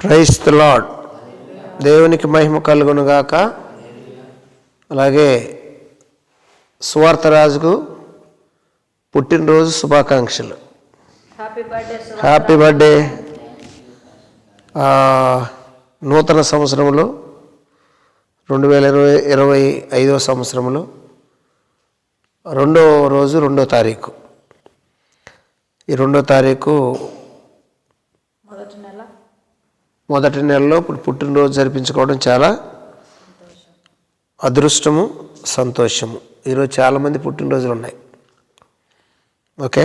Price the lord దేవునికి మహిమ కలుగునుగాక. అలాగే సువార్తరాజుకు పుట్టినరోజు శుభాకాంక్షలు. హ్యాపీ బర్త్డే నూతన సంవత్సరంలో రెండు వేల ఇరవై ఇరవై ఐదవ సంవత్సరంలో రెండో రోజు రెండో తారీఖు. ఈ రెండో తారీఖు మొదటి నెల. మొదటి నెలలో ఇప్పుడు పుట్టినరోజు జరిపించుకోవడం చాలా అదృష్టము సంతోషము. ఈరోజు చాలామంది పుట్టినరోజులు ఉన్నాయి ఓకే?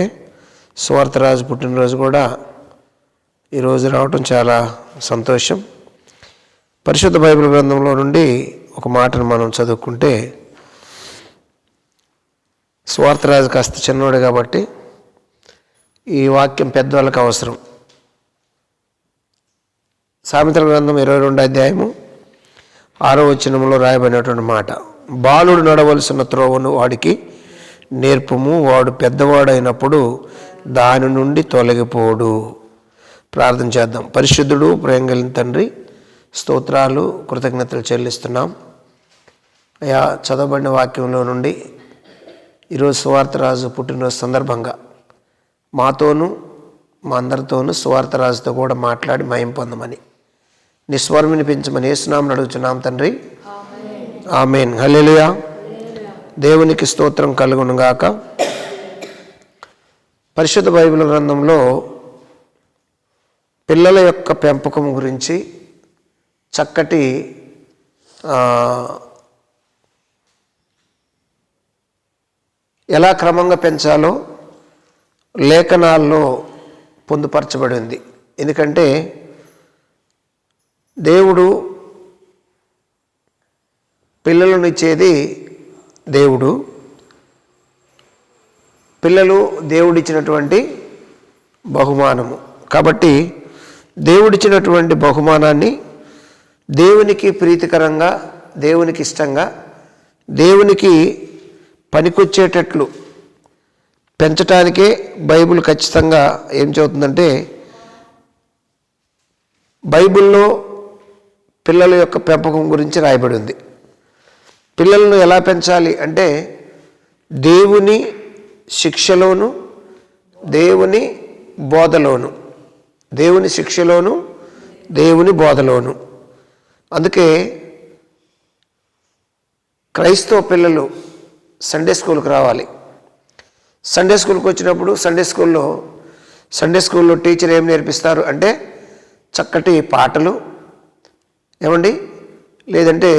సువార్తరాజు పుట్టినరోజు కూడా ఈరోజు రావటం చాలా సంతోషం. పరిశుద్ధ బైబిల్ గ్రంథంలో నుండి ఒక మాటను మనం చదువుకుంటే స్వార్థరాజు కాస్త చిన్నవాడు కాబట్టి ఈ వాక్యం పెద్దవాళ్ళకి అవసరం. సామెతల గ్రంథం ఇరవై రెండు అధ్యాయము ఆరో వచనంలో రాయబడినటువంటి మాట. బాలుడు నడవలసిన త్రోవను వాడికి నేర్పము. వాడు పెద్దవాడైనప్పుడు దాని నుండి తొలగిపోడు. ప్రార్థన చేద్దాం. పరిశుద్ధుడు ప్రేమ తండ్రి స్తోత్రాలు కృతజ్ఞతలు చెల్లిస్తున్నాం. అయా చదవబడిన వాక్యంలో నుండి ఈరోజు సువార్తరాజు పుట్టినరోజు సందర్భంగా మాతోనూ మా అందరితోనూ సువార్తరాజుతో కూడా మాట్లాడి మయం పొందమని. నిస్వరం పెంచమని ఏసునామని అడుగుతున్నాం తండ్రి. ఆమెన్. హల్లెలూయా. దేవునికి స్తోత్రం కలుగునుగాక పరిశుద్ధ బైబిల్ గ్రంథంలో పిల్లల యొక్క పెంపకం గురించి చక్కటి ఎలా క్రమంగా పెంచాలో లేఖనాల్లో పొందుపరచబడింది. ఎందుకంటే దేవుడు పిల్లలను ఇచ్చేది దేవుడు. పిల్లలు దేవుడిచ్చినటువంటి బహుమానము. కాబట్టి దేవుడిచ్చినటువంటి బహుమానాన్ని దేవునికి ప్రీతికరంగా దేవునికి ఇష్టంగా దేవునికి పనికొచ్చేటట్లు పెంచటానికే బైబిల్ ఖచ్చితంగా ఏం చెబుతుందంటే బైబిల్లో పిల్లల యొక్క పెంపకం గురించి రాయబడి ఉంది. పిల్లలను ఎలా పెంచాలి అంటే దేవుని శిక్షలోను దేవుని బోధలోను. దేవుని శిక్షలోను దేవుని బోధలోను. అందుకే క్రైస్తవ పిల్లలు సండే స్కూల్కి రావాలి. సండే స్కూల్కి వచ్చినప్పుడు సండే స్కూల్లో సండే స్కూల్లో టీచర్ ఏం నేర్పిస్తారు అంటే చక్కటి పాటలు. ఏమండి? లేదంటే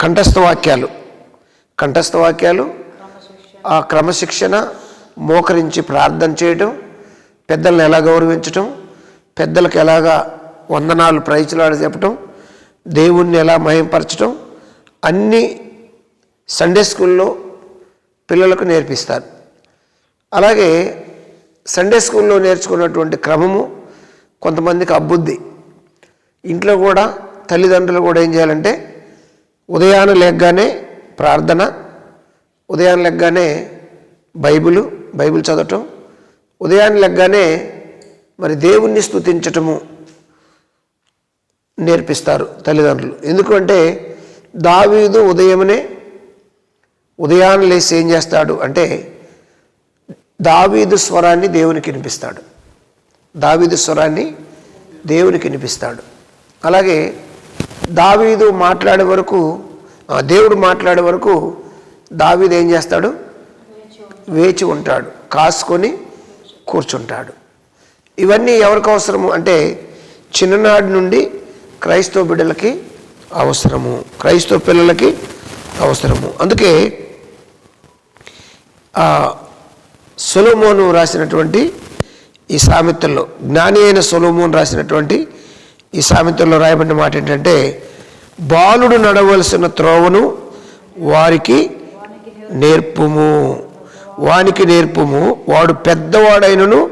కంఠస్థ వాక్యాలు. కంఠస్థ వాక్యాలు ఆ క్రమశిక్షణ మోకరించి ప్రార్థన చేయటం పెద్దలను ఎలా గౌరవించటం పెద్దలకు ఎలాగా వందనాలు ప్రైచులాడు చెప్పటం దేవుణ్ణి ఎలా మయంపరచటం అన్నీ సండే స్కూల్లో పిల్లలకు నేర్పిస్తారు. అలాగే సండే స్కూల్లో నేర్చుకున్నటువంటి క్రమము కొంతమందికి అబ్బుద్ది. ఇంట్లో కూడా తల్లిదండ్రులు కూడా ఏం చేయాలంటే ఉదయాన లెగ్గానే ప్రార్థన ఉదయాన లెగ్గానే బైబిలు బైబిల్ చదవటం ఉదయాన్నే లెగ్గానే మరి దేవుణ్ణి స్తుతించటము నేర్పిస్తారు తల్లిదండ్రులు. ఎందుకంటే దావీదు ఉదయమునే ఉదయాన్నే లేసి ఏం చేస్తాడు అంటే దావీదు స్వరాన్ని దేవునికి వినిపిస్తాడు. దావీదు స్వరాన్ని దేవునికి వినిపిస్తాడు. అలాగే దావీదు మాట్లాడే వరకు దేవుడు మాట్లాడే వరకు దావీదు ఏం చేస్తాడు? వేచి ఉంటాడు. కాసుకొని కూర్చుంటాడు. ఇవన్నీ ఎవరికి అవసరము? అంటే చిన్ననాటి నుండి క్రైస్తవ బిడ్డలకి అవసరము. క్రైస్తవ పిల్లలకి అవసరము. అందుకే సొలోమోను రాసినటువంటి ఈ సామెతల్లో జ్ఞాని అయిన సొలోమోను రాసినటువంటి ఈ సామెతల్లో రాయబడిన మాట ఏంటంటే బాలుడు నడవలసిన త్రోవను వారికి నేర్పుము. వానికి నేర్పుము. వాడు పెద్దవాడైనను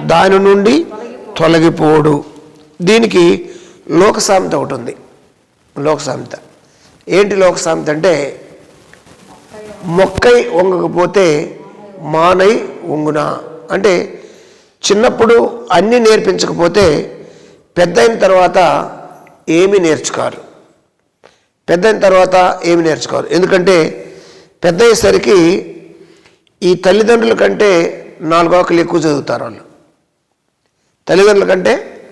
దాని నుండి తొలగిపోడు. దీనికి లోక సామెత ఒకటి ఉంది. లోక సామెత ఏంటి లోక సామెత అంటే మొక్కై వంగకపోతే మానై వంగునా? అంటే చిన్నప్పుడు అన్నీ నేర్పించకపోతే పెద్ద అయిన తర్వాత ఏమీ నేర్చుకోరు. పెద్ద అయిన తర్వాత ఏమి నేర్చుకోరు. ఎందుకంటే పెద్ద అయ్యేసరికి ఈ తల్లిదండ్రుల కంటే నాలుగు ఆకులు ఎక్కువ చదువుతారు వాళ్ళు. తల్లిదండ్రుల కంటే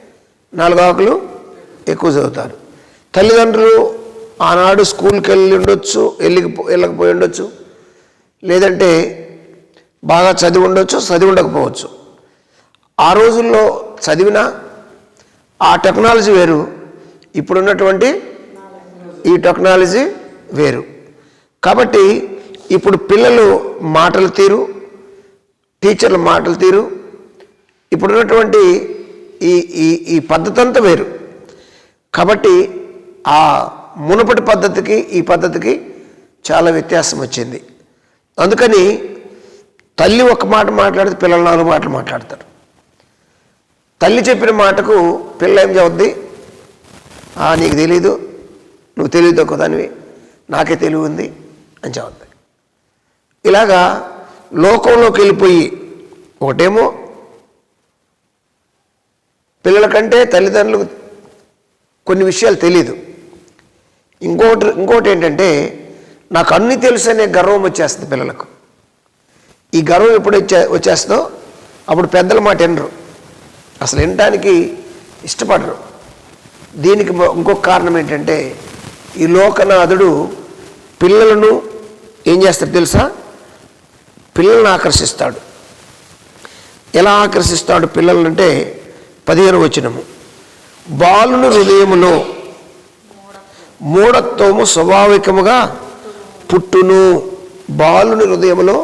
నాలుగు ఆకులు ఎక్కువ చదువుతారు. తల్లిదండ్రులు ఆనాడు స్కూల్కి వెళ్ళి ఉండొచ్చు వెళ్ళి వెళ్ళకపోయి ఉండొచ్చు. లేదంటే బాగా చదివి ఉండొచ్చు చదివి ఉండకపోవచ్చు. ఆ రోజుల్లో చదివిన ఆ టెక్నాలజీ వేరు. ఇప్పుడున్నటువంటి ఈ టెక్నాలజీ వేరు. కాబట్టి ఇప్పుడు పిల్లలు మాటలు తీరు టీచర్ల మాటలు తీరు. ఇప్పుడున్నటువంటి ఈ ఈ ఈ పద్ధతి అంతా వేరు. కాబట్టి ఆ మునుపటి పద్ధతికి ఈ పద్ధతికి చాలా వ్యత్యాసం వచ్చింది. అందుకని తల్లి ఒక మాట మాట్లాడితే పిల్లలు నాలుగు మాటలు మాట్లాడతారు. తల్లి చెప్పిన మాటకు పిల్ల ఏం చదువుద్ది "ఆ, నీకు తెలీదు నువ్వు తెలియదు ఒకదానివి నాకే తెలివి ఉంది అని చదువుద్ది ఇలాగా లోకంలోకి వెళ్ళిపోయి ఒకటేమో పిల్లల కంటే తల్లిదండ్రులకు కొన్ని విషయాలు తెలియదు ఇంకోటి ఇంకోటి ఏంటంటే నాకు అన్నీ తెలుసు అనే గర్వం వచ్చేస్తుంది పిల్లలకు. ఈ గర్వం ఎప్పుడు వచ్చే వచ్చేస్తుందో అప్పుడు పెద్దల మాట వినరు. అసలు వినటానికి ఇష్టపడరు. దీనికి ఇంకొక కారణం ఏంటంటే ఈ లోకనాథుడు పిల్లలను ఏం చేస్తాడు తెలుసా? పిల్లలను ఆకర్షిస్తాడు. ఎలా ఆకర్షిస్తాడు పిల్లలంటే పదిహేను వచ్చినము బాలుని హృదయములో మూఢత్వము స్వాభావికముగా పుట్టును బాలుని హృదయములో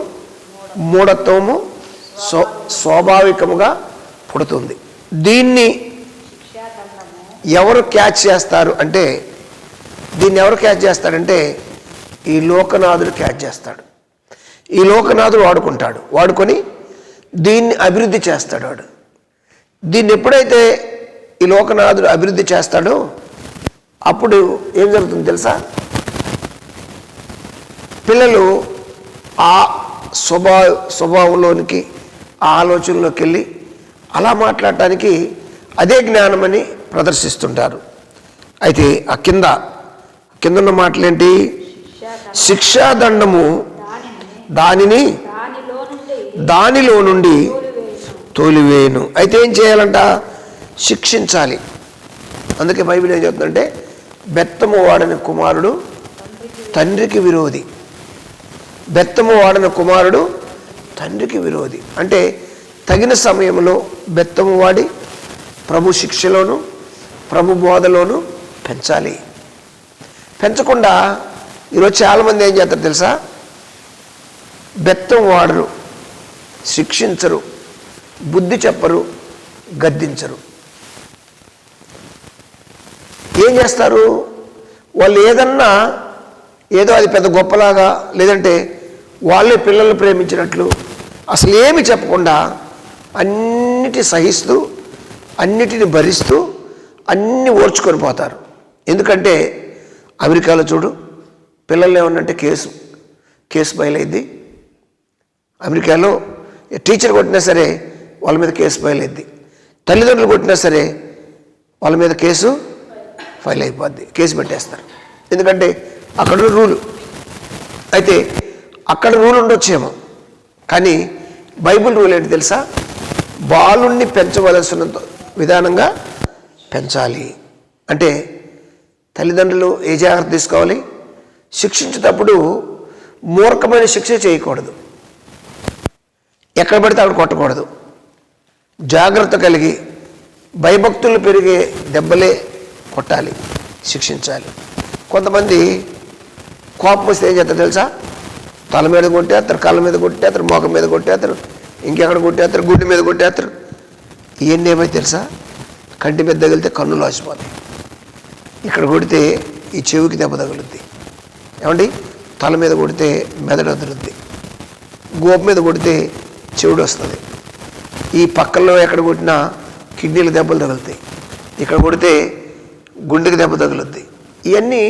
మూఢత్వము స్వ స్వాభావికముగా పుడుతుంది. దీన్ని ఎవరు క్యాచ్ చేస్తారు అంటే దీన్ని ఎవరు క్యాచ్ చేస్తాడంటే ఈ లోకనాథుడు క్యాచ్ చేస్తాడు. ఈ లోకనాథుడు వాడుకుంటాడు. వాడుకొని దీన్ని అభివృద్ధి చేస్తాడు వాడు. దీన్ని ఎప్పుడైతే ఈ లోకనాథుడు అభివృద్ధి చేస్తాడో అప్పుడు ఏం జరుగుతుంది తెలుసా? పిల్లలు ఆ స్వభావ స్వభావంలోనికి ఆ ఆలోచనలోకి వెళ్ళి అలా మాట్లాడటానికి అదే జ్ఞానమని ప్రదర్శిస్తుంటారు. అయితే ఆ కింద కిందన్న మాటలేంటి? శిక్షాదండము దానిని దానిలో నుండి తోలివేయను. అయితే ఏం చేయాలంట? శిక్షించాలి. అందుకే బైబిల్ ఏం చెప్తుందంటే బెత్తము వాడని కుమారుడు తండ్రికి విరోధి. బెత్తము వాడని కుమారుడు తండ్రికి విరోధి. అంటే తగిన సమయంలో బెత్తము వాడి ప్రభు శిక్షలోను ప్రభు బోధలోను పెంచాలి. పెంచకుండా ఈరోజు చాలామంది ఏం చేస్తారు తెలుసా? బెత్తం వాడరు శిక్షించరు బుద్ధి చెప్పరు గద్దించరు. ఏం చేస్తారు? వాళ్ళు ఏదన్నా ఏదో అది పెద్ద గొప్పలాగా లేదంటే వాళ్ళే పిల్లల్ని ప్రేమించినట్లు అసలు ఏమి చెప్పకుండా అన్నిటి సహిస్తూ అన్నిటిని భరిస్తూ అన్ని ఓర్చుకొని పోతారు. ఎందుకంటే అమెరికాలో చూడు పిల్లలు ఏమన్నంటే కేసు కేసు బయలైంది. అమెరికాలో టీచర్ కొట్టినా సరే వాళ్ళ మీద కేసు ఫైల్ అయింది తల్లిదండ్రులు కొట్టినా సరే వాళ్ళ మీద కేసు ఫైల్ అయిపోద్ది. కేసు పెట్టేస్తారు. ఎందుకంటే అక్కడ రూలు. అయితే అక్కడ రూల్ ఉండొచ్చేమో. కానీ బైబిల్ రూల్ ఏంటి తెలుసా? బాలుణ్ణి పెంచవలసిన విధానంగా పెంచాలి. అంటే తల్లిదండ్రులు ఏ జాగ్రత్త తీసుకోవాలి? శిక్షించేటప్పుడు మూర్ఖమైన శిక్ష చేయకూడదు. ఎక్కడ పడితే అక్కడ కొట్టకూడదు. జాగ్రత్త కలిగి భయభక్తులు పెరిగే దెబ్బలే కొట్టాలి శిక్షించాలి. కొంతమంది కోపం వస్తే ఏం చేస్తారు తెలుసా? తల మీద కొట్టేస్తారు కళ్ళ మీద కొట్టేస్తారు మోకం మీద కొట్టేస్తారు ఇంకెక్కడ కొట్టేస్తారు గుడ్డి మీద కొట్టేస్తారు. ఇవన్నీ ఏమైతే తెలుసా? కంటి మీద తగిలితే కన్ను లాసిపోతాయి ఇక్కడ కొడితే ఈ చెవికి దెబ్బ తగులుద్ది. ఏమండి? తల మీద కొడితే మెదడు వదులుద్ది గోపు మీద కొడితే చెవుడు వస్తుంది. ఈ పక్కల్లో ఎక్కడ కొట్టినా కిడ్నీల దెబ్బలు తగులుతాయి. ఇక్కడ కొడితే గుండెకి దెబ్బ తగులుద్ది. ఇవన్నీ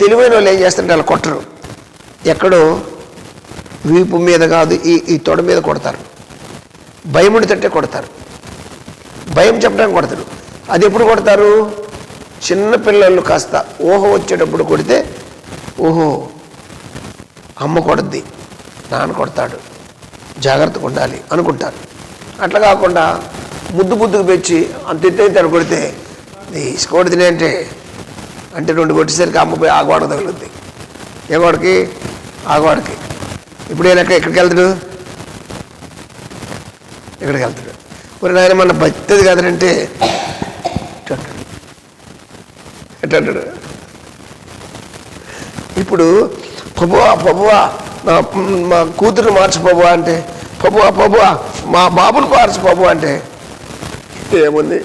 తెలివైన వాళ్ళు ఏం చేస్తారంటే వాళ్ళు కొట్టరు. ఎక్కడో వీపు మీద కాదు ఈ ఈ తొడ మీద కొడతారు. భయముడి తట్టే కొడతారు. భయం చెప్పడానికి కొడతారు. అది ఎప్పుడు కొడతారు? చిన్న పిల్లలు కాస్త ఊహ వచ్చేటప్పుడు కొడితే ఓహో అమ్మ కొడద్ది నాన్న కొడతాడు జాగ్రత్తగా ఉండాలి అనుకుంటారు. అట్లా కాకుండా ముద్దు ముద్దుకు పెంచి అంత ఎత్తైతే తను కొడితే తీసుకోడు తినేంటే అంటే రెండు కొట్టేసరికి అమ్మ పోయి ఆ గోడ తగులుద్ది. ఏ గోడకి ఆ గోడకి ఇప్పుడు నేను ఎక్కడ ఎక్కడికి వెళ్తాడు? ఎక్కడికి వెళ్తాడు? మరి నాయన మన బతిది కదనంటే ఇటు ఇప్పుడు పబువా పబువా నా మా కూతురు మార్చు పబువా అంటే పబువా పబువా మా బాబును మార్చు పబువా అంటే ఏముంది?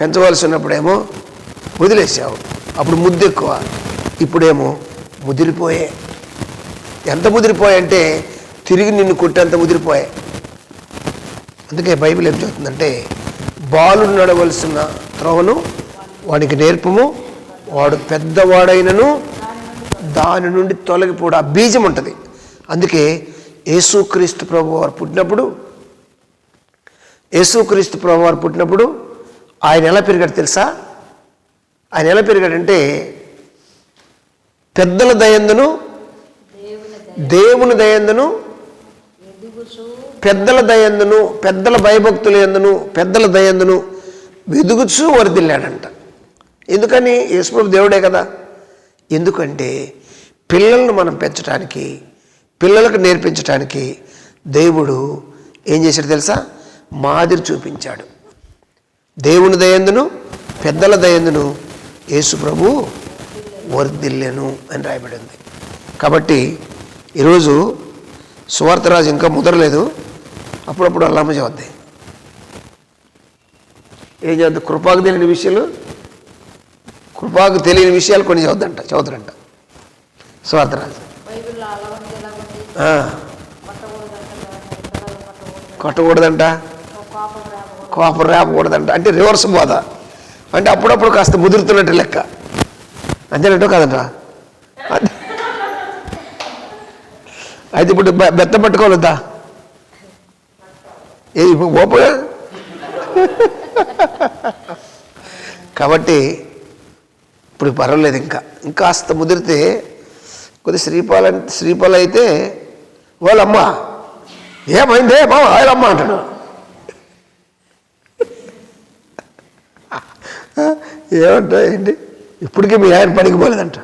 పెంచవలసి ఉన్నప్పుడేమో వదిలేసావు. అప్పుడు ముద్దు ఎక్కువ ఇప్పుడేమో ముదిరిపోయే. ఎంత ముదిరిపోయాయంటే తిరిగి నిన్ను కొట్టేంత ముదిరిపోయాయి అందుకే బైబిల్ ఏం చెప్తుందంటే బాలు నడవలసిన త్రోవను వానికి నేర్పము వాడు పెద్దవాడైనను దాని నుండి తొలగిపోడు. ఆ బీజం ఉంటుంది. అందుకే యేసుక్రీస్తు ప్రభు వారు పుట్టినప్పుడు యేసుక్రీస్తు ప్రభు వారు పుట్టినప్పుడు ఆయన ఎలా పెరిగాడు తెలుసా? ఆయన ఎలా పెరిగాడంటే పెద్దల దయందును దేవుని దయందును పెద్దల దయందును పెద్దల భయభక్తుల ఎందును పెద్దల దయందును వెదుగుచూ వరదిల్లాడంట. ఎందుకని? యేసుప్రభు దేవుడే కదా. ఎందుకంటే పిల్లలను మనం పెంచడానికి పిల్లలకు నేర్పించడానికి దేవుడు ఏం చేశాడు తెలుసా? మాదిరి చూపించాడు. దేవుని దయందును పెద్దల దయందును యేసు ప్రభు వర్ధిల్లెను అని రాయబడింది. కాబట్టి ఈరోజు సువార్తరాజు ఇంకా ముదరలేదు. అప్పుడప్పుడు అల్లమ్మ చదువుద్ది ఏం చదువుతుంది కృపాకు తెలియని విషయాలు కృపాకు తెలియని విషయాలు కొన్ని చదువుదంట చదువుతారంట. సువార్తరాజు కొట్టకూడదంట పిల్లలు కొట్టకూడదు కొట్టకూడదంట కోపం రాకూడదు కోపం రేపకూడదంట అంటే రివర్స్ బోధ. అంటే అప్పుడప్పుడు కాస్త ముదురుతున్నట్టు లెక్క. అంతేనట్టు కదంట అయితే ఇప్పుడు బె- బెత్త పట్టుకోవద్దా ఏ ఇప్పుడు ఓపెన్ కాబట్టి ఇప్పుడు పర్వాలేదు ఇంకా. ఇంకాస్త ముదిరితే కొద్ది శ్రీపాల శ్రీపాల అయితే వాళ్ళమ్మ ఏమైందే? మా వాళ్ళమ్మ అంటాడు. ఏమంటాయండి ఏంటి? ఇప్పటికీ మీ ఆయన పనికి పోలేదంట.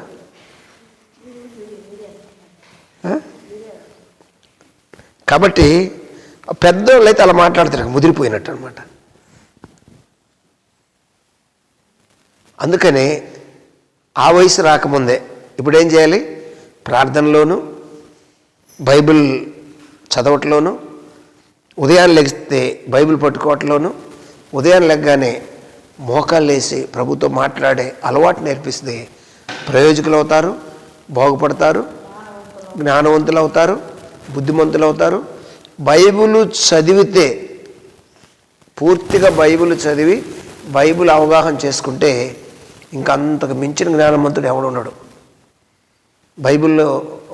కాబట్టి పెద్దోళ్ళు అయితే అలా మాట్లాడతారు ముదిరిపోయినట్టు అనమాట అందుకని ఆ వయసు రాకముందే ఇప్పుడు ఏం చేయాలి? ప్రార్థనలోను బైబిల్ చదవటంలోను ఉదయాన్ని లెగిస్తే బైబిల్ పట్టుకోవటంలోను ఉదయం లెగ్గానే మోకాళ్ళేసి ప్రభుతో మాట్లాడే అలవాటు నేర్పిస్తే ప్రయోజకులు అవుతారు బాగుపడతారు జ్ఞానవంతులు అవుతారు బుద్ధిమంతులు అవుతారు బైబిల్ చదివితే పూర్తిగా బైబుల్ చదివి బైబిల్ అవగాహన చేసుకుంటే ఇంకా అంతకు మించిన జ్ఞానవంతుడు ఎవడు ఉన్నాడు బైబిల్లో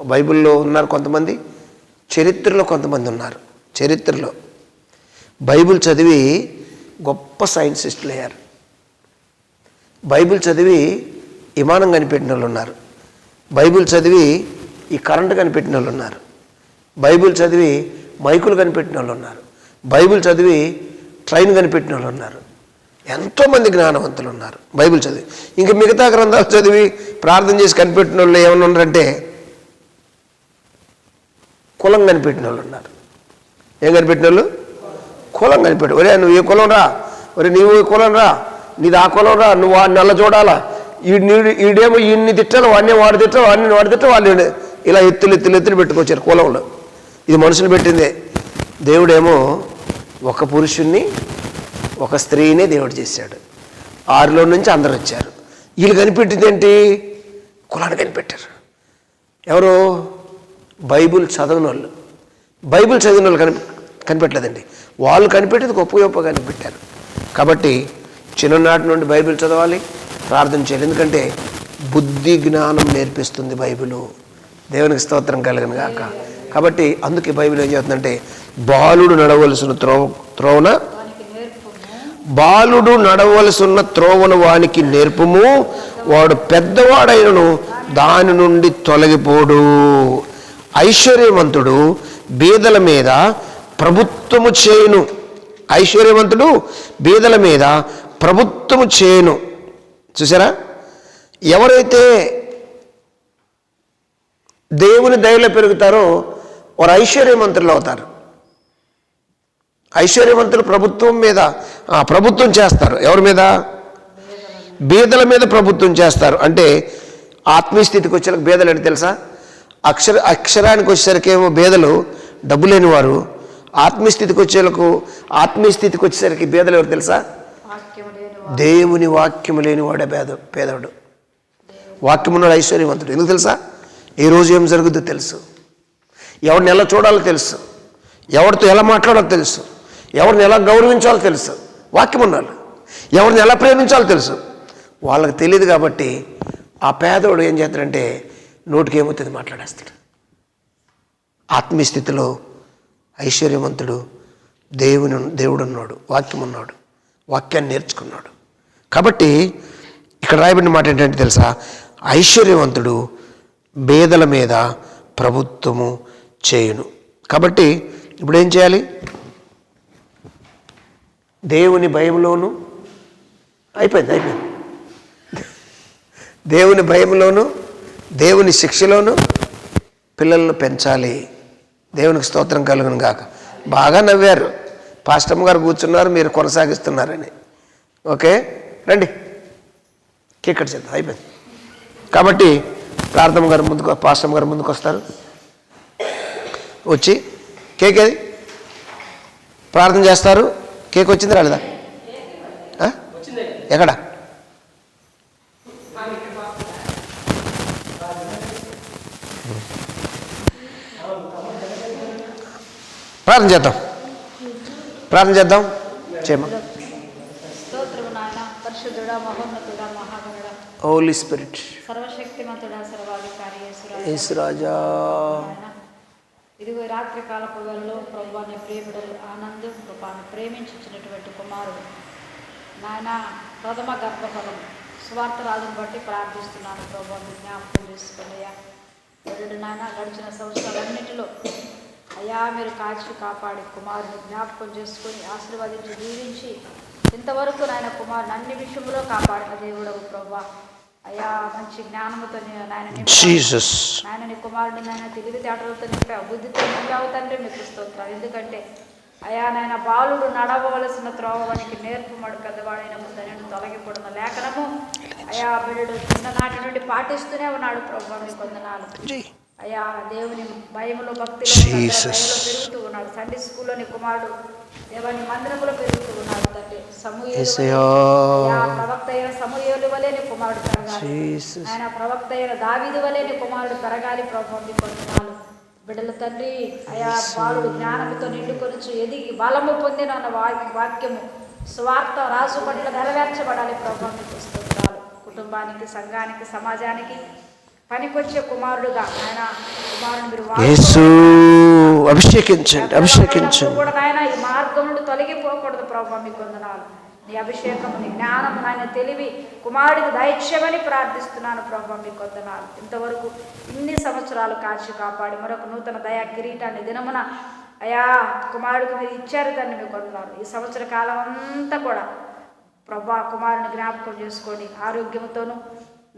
బైబిల్లో ఉన్నారు కొంతమంది చరిత్రలో కొంతమంది ఉన్నారు చరిత్రలో. బైబిల్ చదివి గొప్ప సైంటిస్టులు అయ్యారు బైబిల్ చదివి విమానం కనిపెట్టిన వాళ్ళు ఉన్నారు. బైబిల్ చదివి ఈ కరెంటు కనిపెట్టిన వాళ్ళు ఉన్నారు. బైబిల్ చదివి మైకులు కనిపెట్టిన వాళ్ళు ఉన్నారు. బైబిల్ చదివి ట్రైన్ కనిపెట్టిన వాళ్ళు ఉన్నారు. ఎంతోమంది జ్ఞానవంతులు ఉన్నారు బైబిల్ చదివి. ఇంకా మిగతా గ్రంథాలు చదివి ప్రార్థన చేసి కనిపెట్టిన వాళ్ళు ఏమైనా ఉన్నారంటే కులం కనిపెట్టిన వాళ్ళు ఉన్నారు. ఏం కనిపెట్టిన వాళ్ళు? కులం కనిపెట్టు ఒరే నువ్వు ఏ కులం రా? ఒరే నువ్వు ఏ కులం రా? నీది ఆ నువ్వు వాడిని నల్ల చూడాలా ఈ నీడు ఈడేమో ఈయన్ని తిట్టాలి వాడిని వాడు తిట్టాలి వాడిని వాడు తిట్టాలి వాళ్ళు ఇలా ఎత్తులు ఎత్తులు ఎత్తులు పెట్టుకొచ్చారు కులంలో. ఇది మనుషులు పెట్టిందే. దేవుడేమో ఒక పురుషుణ్ణి ఒక స్త్రీనే దేవుడు చేశాడు. ఆరులో నుంచి అందరు వచ్చారు. వీళ్ళు కనిపెట్టింది ఏంటి? కులాన్ని కనిపెట్టారు. ఎవరు? బైబిల్ చదవని వాళ్ళు బైబిల్ చదివిన వాళ్ళు కని కనిపెట్టలేదండి. వాళ్ళు కనిపెట్టేది గొప్ప గొప్ప కనిపెట్టారు. కాబట్టి చిన్ననాటి నుండి బైబిల్ చదవాలి ప్రార్థన చేయాలి. ఎందుకంటే బుద్ధి జ్ఞానం నేర్పిస్తుంది బైబిలు. దేవునికి స్తోత్రం కలిగిన గాక. కాబట్టి అందుకే బైబిల్ ఏం చేస్తుందంటే బాలుడు నడవలసిన త్రోవ త్రోవన? బాలుడు నడవలసిన త్రోవను వానికి నేర్పుము. వాడు పెద్దవాడైనను దాని నుండి తొలగిపోడు. ఐశ్వర్యవంతుడు బీదల మీద ప్రభుత్వము చేయును. ఐశ్వర్యవంతుడు బీదల మీద ప్రభుత్వము చేయను. చూసారా ఎవరైతే దేవుని దయలో పెరుగుతారో వారు ఐశ్వర్యవంతులు అవుతారు. ఐశ్వర్యవంతులు ప్రభుత్వం మీద ప్రభుత్వం చేస్తారు. ఎవరి మీద? బీదల మీద ప్రభుత్వం చేస్తారు. అంటే ఆత్మీయ స్థితికి వచ్చేలకు బీదలు అంటే తెలుసా? అక్షర అక్షరానికి వచ్చేసరికి ఏమో బీదలు డబ్బు లేని వారు ఆత్మీయ స్థితికి వచ్చేలకు ఆత్మీయ స్థితికి వచ్చేసరికి బీదలు ఎవరు తెలుసా? దేవుని వాక్యము లేనివాడే పేద పేదవాడు వాక్యమున్నాడు ఐశ్వర్యవంతుడు. ఎందుకు తెలుసా? ఈ రోజు ఏం జరుగుద్దో తెలుసు. ఎవరిని ఎలా చూడాలో తెలుసు. ఎవరితో ఎలా మాట్లాడాలో తెలుసు. ఎవరిని ఎలా గౌరవించాలో తెలుసు. వాక్యం ఉన్నాడు ఎవరిని ఎలా ప్రేమించాలో తెలుసు. వాళ్ళకి తెలియదు కాబట్టి ఆ పేదవాడు ఏం చేస్తాడంటే నోటికి ఏమవుతుంది మాట్లాడేస్తాడు. ఆత్మీయస్థితిలో ఐశ్వర్యవంతుడు దేవుని దేవుడు ఉన్నాడు వాక్యం ఉన్నాడు వాక్యాన్ని నేర్చుకున్నాడు. కాబట్టి ఇక్కడ రాయబడిన మాట ఏంటంటే తెలుసా? ఐశ్వర్యవంతుడు బేదల మీద ప్రభుత్వము చేయును. కాబట్టి ఇప్పుడు ఏం చేయాలి? దేవుని భయంలోను అయిపోయింది అయిపోయింది. దేవుని భయంలోను దేవుని శిక్షలోను పిల్లలను పెంచాలి. దేవునికి స్తోత్రం కలుగును గాక. బాగా నవ్వారు. పాస్టమ్ గారు కూర్చున్నారు మీరు కొనసాగిస్తున్నారని. ఓకే? రండి. కేక్ చేద్దాం అయిపోయింది. కాబట్టి ప్రార్థన గారు ముందుకు పాస్టమ్ గారు ముందుకు వస్తారు. వచ్చి కేక్ ఏది? ప్రార్థన చేస్తారు. కేక్ వచ్చింది రాలేదా? ఎక్కడ? ప్రార్థన చేద్దాం. ప్రార్థన చేద్దాం. చేయమా స్తోత్రము నాయన పరిశుద్ధుడా మహోన్నతుడా మహాగణుడా హోలీ స్పిరిట్ యేసురాజా. ఇదిగో రాత్రి కాలపు వేళలో ప్రభువాన్ని ప్రియబిడలు ఆనందం కృపాను ప్రేమించినటువంటి కుమారుడు. నాయన ప్రథమ గర్భఫలం. స్వార్థ రాజును బట్టి ప్రార్థిస్తున్నాను ప్రభావం జ్ఞాపకం చేసుకున్నయ్యా ఎవరు నాయన గడిచిన సంవత్సరాలన్నిటిలో అయ్యా మీరు కాచి కాపాడి కుమారుని జ్ఞాపకం చేసుకొని ఆశీర్వదించి దీవించి ఇంతవరకు నాయన కుమారుని అన్ని విషయంలో కాపాడిన దేవుడవు ప్రభా అయ్యా మంచి జ్ఞానముతో నీ- నాయన నింపావు. జీసస్ నాయన నీ కుమారుడిని నాయన తెలివితేటలతో నింపావు బుద్ధితో నింపావు తండ్రి మీకు స్తోత్రాలు. ఎందుకంటే అయా నాయన బాలుడు నడవవలసిన త్రోవనికి నేర్పుమడు పెద్దవాడైన ముందని తొలగిపడిన లేఖనము. అయా బిడ్డడు చిన్ననాటి నుండి పాటిస్తూనే ఉన్నాడు ప్రభు మీ కొందనాలు. అయ్యా దేవుని భయములో భక్తిలో పెరుగుతూ ఉన్నాడు. సండే స్కూల్లోని కుమారుడు దేవాని మందిరములో పెరుగుతూ ఉన్నాడు. తండ్రి సమూహేలు యేసయ్యా. అయ్యా, ప్రవక్త అయిన సమూహేలు వలె నీ కుమారుడు పెరగాలి జీసస్. ఆయన ప్రవక్త అయిన దావీదు వలె నీ కుమారుడు పెరగాలి బిడ్డల తండ్రి అయా బాలుడు జ్ఞానముతో నిండుకొనుచు ఎదిగి బలము పొందిన అన్న వాక్యము స్వార్థ రాజు పట్ల నెరవేర్చబడాలి ప్రభు మీకు స్తోత్రాలు. కుటుంబానికి సంఘానికి సమాజానికి పనికొచ్చే కుమారుడుగా ఆయన కుమారుని మీరు అభిషేకించండి అభిషేకించండి. తొలగిపోకూడదు ప్రభు మీ కొందనాలు నీ అభిషేకం నీ జ్ఞానం నాయన తెలివి కుమారుడికి దైత్యమని ప్రార్థిస్తున్నాను ప్రభు మీ కొందనాలు ఇంతవరకు ఇన్ని సంవత్సరాలు కాచి కాపాడి మరొక నూతన దయా కిరీటాన్ని దినమున అయా కుమారుడికి మీరు ఇచ్చారు దాన్ని మీ కొందనాలు ఈ సంవత్సర కాలం అంతా కూడా ప్రభా కుమారుని జ్ఞాపకం చేసుకోండి ఆరోగ్యంతోనూ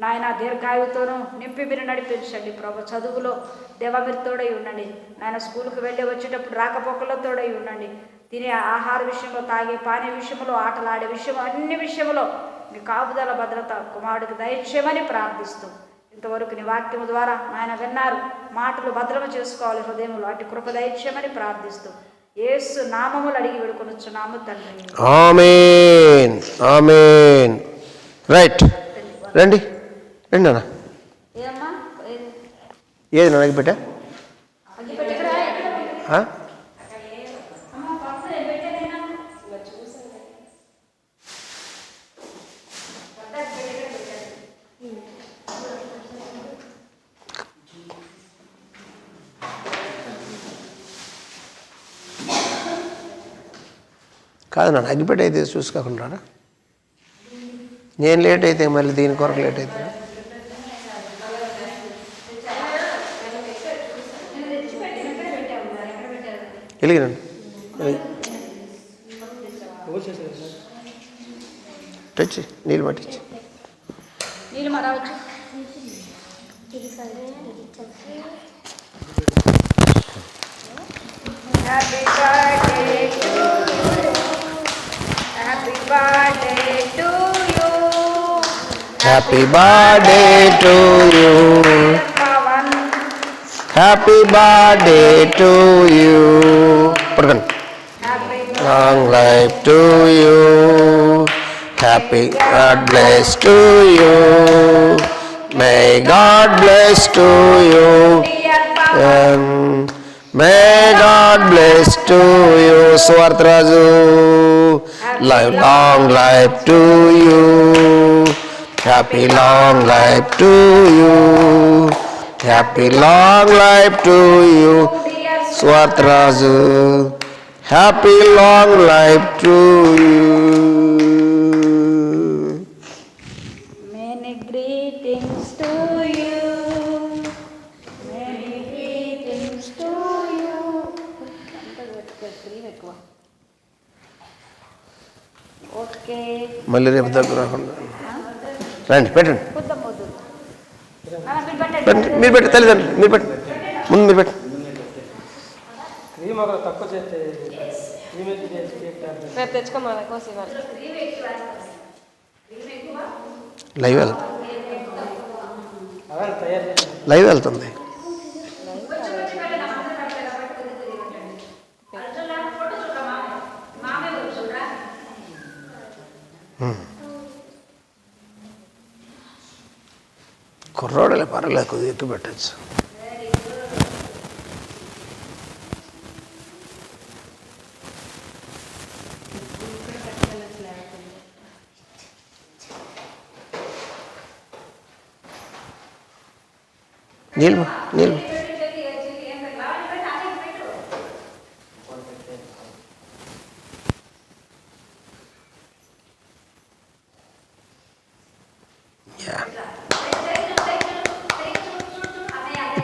నాయన దీర్ఘాయువుతోనూ నింపి మీరు నడిపించండి ప్రభు. చదువులో దేవ మీరు తోడై ఉండండి. నాయన స్కూల్కి వెళ్ళి వచ్చేటప్పుడు రాకపోకల్లో తోడై ఉండండి. తినే ఆహార విషయంలో తాగే పానీయ విషయంలో ఆటలాడే విషయం అన్ని విషయంలో మీ కాపుదల భద్రత కుమారుడికి దయచేయమని ప్రార్థిస్తూ ఇంతవరకు నీ వాక్యము ద్వారా నాయన విన్నారు. మాటలు భద్రమ చేసుకోవాలి హృదయంలో అటు కృప దయచేయమని ప్రార్థిస్తూ యేసు నామములు అడిగి వేడుకొనొచ్చున్నాము తండ్రి. ఆమెన్. ఆమెన్. రైట్. రండి. రండి అన్న ఏది? నాన్నకి పెట్టా? కాదు నాన్న అగ్గిపెట్టి అయితే చూసుకోకుండా నేను లేట్ అయితే మళ్ళీ దీని కొరకు లేట్ అవుతుంది. వెలిగినండి తెచ్చి నీళ్ళు పట్టించి నీళ్ళు మరవచ్చు happy birthday to you happy birthday to you happy birthday to you Pavan happy birthday to you పడుకోండి happy long life to you happy God bless to you may God bless to you dear Pavan may God bless to you Swartharaju life long life to you happy long life to you Happy long life to you dear Swartharaju happy long life to you Many greetings to you. Many greetings to you. Okay మళ్ళీ రేపు దగ్గర రాకుండా రండి పెట్టండి కొద్దాం వద్దు మీరు పెట్టండి. మీరు పెట్టి తల్లిదండ్రులు మీరు పెట్టండి. ముందు మీరు పెట్టండి. క్రీమ్ ఒక తక్కువ చేస్తే క్రీమ్ ఎక్కువ చేస్తే కేక్ తయారు రేపు తెచ్చుకోమని కోసం ఇవ్వాలి లైవ్ వెళ్తుంది అలా తయారు చేసి లైవ్ వెళ్తుంది కుర్రోడలే పర్లేదు కొద్దిగా ఎక్కువ పెట్టచ్చు. నీళ్ళు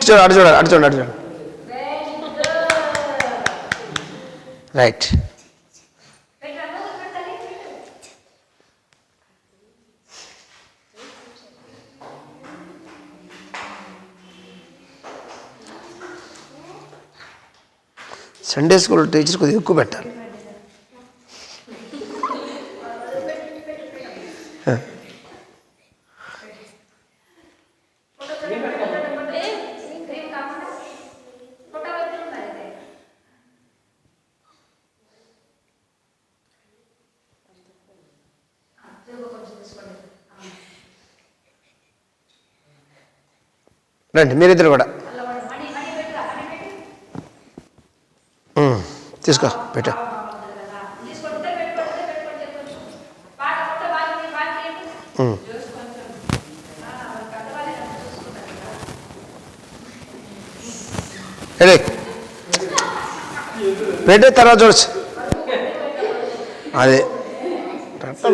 చూడు అటు చూడు అటు చూడు అటు చూడు. రైట్ సండే స్కూల్ టీచర్ కొద్దిగా ఎక్కువ పెట్టాలి. రండి మీరిద్దరు కూడా. తీసుకో పెట్ట. పెట్టే తర్వాత చూడచ్చు. అదే.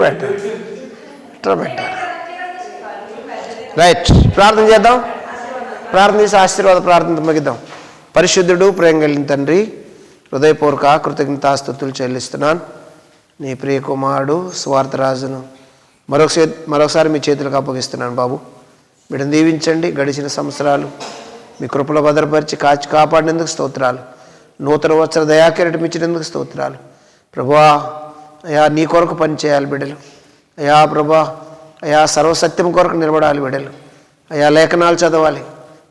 పెట్ట. పెట్ట. రైట్ ప్రార్థన చేద్దాం. ప్రార్థన ఆశీర్వాద ప్రార్థన ముగిద్దాం. పరిశుద్ధుడు ప్రేమ కలిగిన తండ్రి హృదయపూర్వక కృతజ్ఞతాస్తుతులు చెల్లిస్తున్నాను. నీ ప్రియ కుమారుడు స్వార్థరాజును మరొక మరొకసారి మీ చేతులకు అప్పగిస్తున్నాను బాబు. వీటిని దీవించండి గడిచిన సంవత్సరాలు మీ కృపలో భద్రపరిచి కాచి కాపాడినందుకు స్తోత్రాలు. నూతన వత్సర దయాకిరటం ఇచ్చినందుకు స్తోత్రాలు. ప్రభా అయా నీ కొరకు పని చేయాలి బిడ్డలు అయా ప్రభా అయా సర్వసత్యం కొరకు నిలబడాలి బిడ్డలు అయా లేఖనాలు చదవాలి.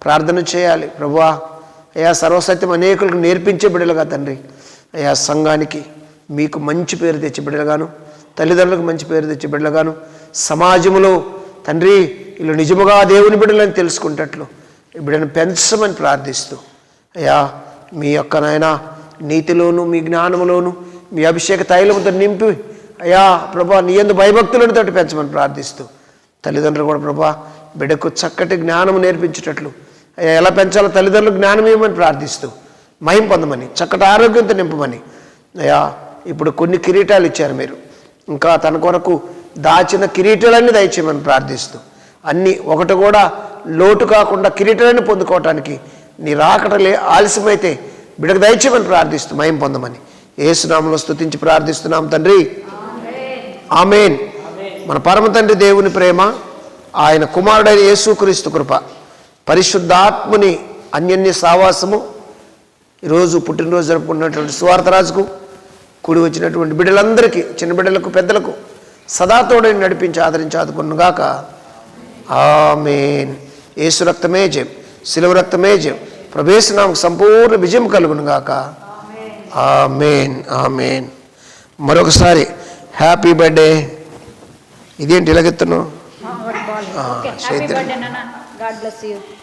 ప్రార్థన చేయాలి. ప్రభువా అయా సర్వసత్యం అనేకులకు నేర్పించే బిడ్డలుగా తండ్రి. అయా సంఘానికి మీకు మంచి పేరు తెచ్చి బిడ్డలుగాను తల్లిదండ్రులకు మంచి పేరు తెచ్చి బిడ్డలుగాను సమాజంలో తండ్రి వీళ్ళు నిజముగా దేవుని బిడ్డలని తెలుసుకుంటట్లు బిడ్డను పెంచమని ప్రార్థిస్తూ అయ్యా మీ యొక్క నాయన నీతిలోను మీ జ్ఞానములోను మీ అభిషేక తైలముతో నింపి అయ్యా ప్రభా నీ ఎందు భయభక్తులను తోటి పెంచమని ప్రార్థిస్తూ తల్లిదండ్రులు కూడా ప్రభా బిడ్డకు చక్కటి జ్ఞానము నేర్పించేటట్లు ఎలా పెంచాలో తల్లిదండ్రులకు జ్ఞానం ఇవ్వమని ప్రార్థిస్తూ మహిం పొందమని చక్కటి ఆరోగ్యంతో నింపమని. అయ్యా ఇప్పుడు కొన్ని కిరీటాలు ఇచ్చారు మీరు. ఇంకా తన కొరకు దాచిన కిరీటాలన్నీ దయచేయమని ప్రార్థిస్తూ అన్నీ ఒకటి కూడా లోటు కాకుండా కిరీటాలన్నీ పొందుకోవటానికి నీ రాకటలే ఆలస్యమైతే బిడకు దయచేయమని ప్రార్థిస్తూ మయం పొందమని. ఏసునామంలో స్థుతించి ప్రార్థిస్తున్నాం తండ్రి. ఆమెన్. మన పరమ తండ్రి దేవుని ప్రేమ ఆయన కుమారుడైన యేసుక్రీస్తు కృప. పరిశుద్ధాత్ముని అన్యన్య సావాసము. ఈరోజు పుట్టినరోజు జరుపుకున్నటువంటి సువార్తరాజుకు కూడి వచ్చినటువంటి బిడ్డలందరికీ చిన్న బిడ్డలకు పెద్దలకు సదా తోడని నడిపించి ఆదరించి ఆదుకున్నగాక ఆమెన్. యేసు రక్తమే జయం శిలువ రక్తమే జయం. ప్రవేశనామకు సంపూర్ణ విజయం కలుగునుగాక ఆమెన్. ఆమెన్. మరొకసారి హ్యాపీ బర్త్డే. ఇదేంటి ఇలాగెత్తున్నావు హ్యాపీ చైత్ర. బర్త్డే